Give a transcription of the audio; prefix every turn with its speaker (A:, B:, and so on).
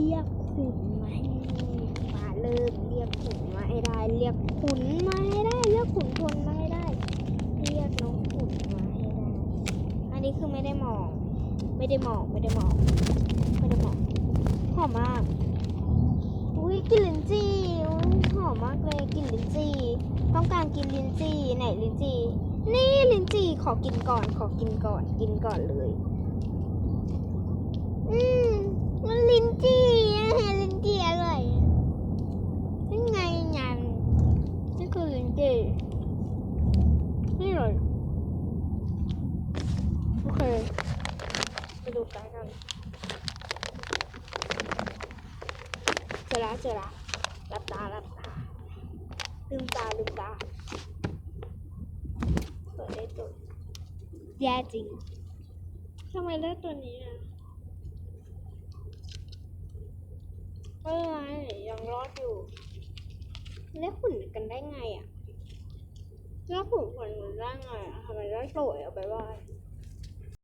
A: ียกขุนมาให้มาเริ่มเรียกขุนมาให้ได้ เรียกขุนมาให้ได้ เรียกขุนพลมาให้ได้ เรียกน้องขุนมาให้ได้ อันนี้คือไม่ได้มอง ไม่ได้มอง ไม่ได้มอง ไม่ได้มอง หอมมาก อุ้ยกลินลิ้นจี่หอมมากเลยกลินลิ้นจี่ต้องการกินลิ้นจี่ไหนลิ้นจี่นี่ลิ้นจี่ขอกินก่อน ขอกินก่อน กินก่อนเลย อืมมันลิ้นจี่อะลิ้นจี่อร่อยนี่ไงยันนี่คือลิ้นจี่นี่เลย โอเค ไปดูกันกันเจอละเจอละหลับตาหลับตาลืมตาลืมตาเปิดได้ตัวแย่จริงทำไมเลือกตัวนี้อะไม่เป็นไรยังรอดอยู่แล้วขุ่นกันได้ไงอะแล้วขุ่นคนมันได้ไงอะทำไมได้โสวยเอาไปว่า